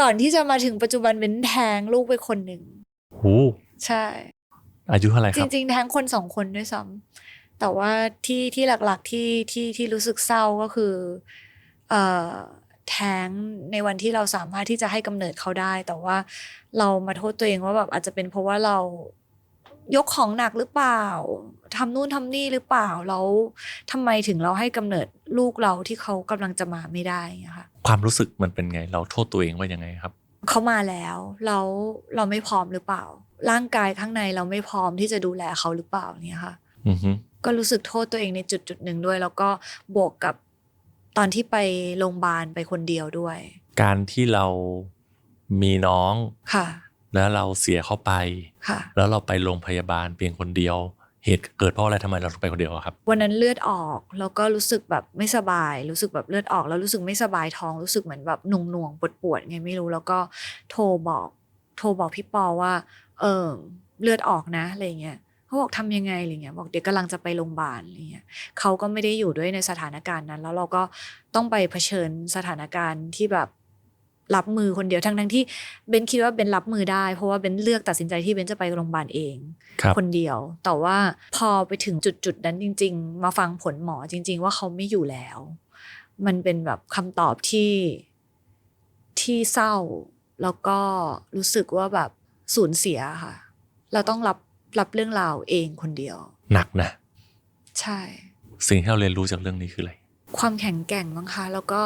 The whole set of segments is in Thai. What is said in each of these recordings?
ก่อนที่จะมาถึงปัจจุบันเป็นแทงลูกไปคนหนึ่งหูใช่ อายุเท่าไหร่คจรับ ริง ๆ แทงคนสองคนด้วยซ้ำแต่ว่าที่ที่หลักๆที่ที่ที่รู้สึกเศร้าก็คือเอ่อแท้งในวันที่เราสามารถที่จะให้กำเนิดเขาได้ แต่ว่าเรามาโทษตัวเองว่าแบบอาจจะเป็นเพราะว่าเรายกของหนักหรือเปล่าทำนู่นทำนี่หรือเปล่าแล้วทำไมถึงเราให้กำเนิดลูกเราที่เขากำลังจะมาไม่ได้อะค่ะ ความรู้สึกมันเป็นไง เราโทษตัวเองว่ายังไงครับ เขามาแล้วแล้วเราไม่พร้อมหรือเปล่า ร่างกายข้างในเราไม่พร้อมที่จะดูแลเขาหรือเปล่าเนี่ยค่ะอือฮึก็รู้สึกโทษตัวเองในจุดจุดๆหนึ่งด้วย แล้วก็บวกกับตอนที่ไปโรงพยาบาลไปคนเดียวด้วย การที่เรามีน้องค่ะ แล้วเราเสียเข้าไปค่ะแล้วเราไปโรงพยาบาลเพียงคนเดียว เหตุเกิดเพราะอะไรทำไมเราถึงไปคนเดียวครับ วันนั้นเลือดออกแล้วก็รู้สึกแบบไม่สบาย รู้สึกแบบเลือดออก แล้วรู้สึกไม่สบายท้องรู้สึกเหมือนแบบหน่วงหน่วงปวดปวดๆไงไม่รู้ แล้วก็โทรบอก โทรบอกพี่ปอว่า เออเลือดออกนะอะไรเงี้ยเขาบอกทำยังไงอะไรเงี้ยบอกเดี๋ยวกำลังจะไปโรงพยาบาลอะไรเงี้ยเขาก็ไม่ได้อยู่ด้วยในสถานการณ์นั้น แล้วเราก็ต้องไปเผชิญสถานการณ์ที่แบบ รับมือคนเดียวทั้งทั้งๆที่เบนคิดว่าเบนรับมือได้ เพราะว่าเบนเลือกตัดสินใจที่เบนจะไปโรงพยาบาลเองครับคนเดียว แต่ว่าพอไปถึงจุดจุดๆนั้นจริง ๆ มาฟังผลหมอจริง ๆ ว่าเขาไม่อยู่แล้ว มันเป็นแบบคำตอบที่ที่เศร้า แล้วก็รู้สึกว่าแบบสูญเสียค่ะ เราต้องรับรับเรื่องราวเองคนเดียว หนักนะ ใช่ สิ่งที่เราเรียนรู้จากเรื่องนี้คืออะไร ความแข็งแกร่งมั้งคะแล้วก็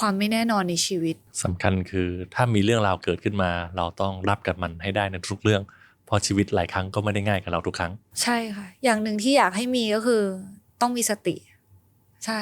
ความไม่แน่นอนในชีวิตสำคัญคือถ้ามีเรื่องราวเกิดขึ้นมา เราต้องรับกับมันให้ได้ในทุกเรื่องเพราะชีวิตหลายครั้งก็ไม่ได้ง่ายกับเราทุกครั้ง ใช่ค่ะ อย่างหนึ่งที่อยากให้มีก็คือ ต้องมีสติ ใช่